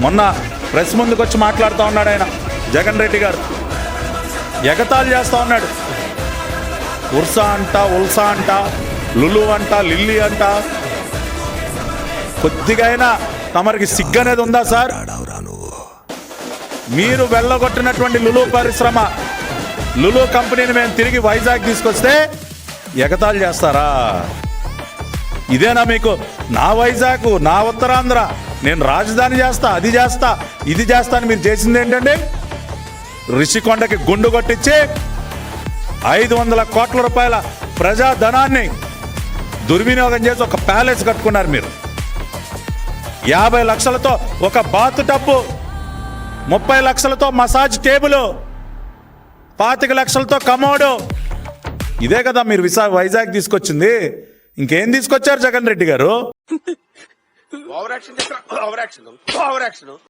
మొన్న ప్రెస్ ముందుకు వచ్చి మాట్లాడుతూ ఉన్నాడు ఆయన. జగన్ రెడ్డి గారు. ఎగతాళి చేస్తూ ఉన్నాడు. ఉర్సా అంట ఉల్సా అంట లులు అంట లిల్లీ అంట. కొద్దిగైనా తమరికి సిగ్గు అనేది ఉందా సార్? మీరు వెళ్ళగొట్టినటువంటి లులు పరిశ్రమ లులు కంపెనీని మేము తిరిగి వైజాగ్ తీసుకొస్తే ఎగతాళి చేస్తారా? ఇదేనా మీకు? నా వైజాగ్ నా ఉత్తరాంధ్ర. నేను రాజధాని చేస్తా అది చేస్తా ఇది చేస్తా అని మీరు చేసింది ఏంటండి? రిషికొండకి గుండు కొట్టించి ఐదు వందల కోట్ల రూపాయల ప్రజాధనాన్ని దుర్వినియోగం చేసి ఒక ప్యాలెస్ కట్టుకున్నారు మీరు. యాభై లక్షలతో ఒక బాత్ టప్పు ముప్పై లక్షలతో మసాజ్ టేబుల్ పాతిక లక్షలతో కమోడు. ఇదే కదా మీరు విశా వైజాగ్ తీసుకొచ్చింది. ఇంకేం తీసుకొచ్చారు జగన్ రెడ్డి గారు? ఓవర్ యాక్షన్ చేస్తా ఓవర్ యాక్షన్ ఓవర్ యాక్షన్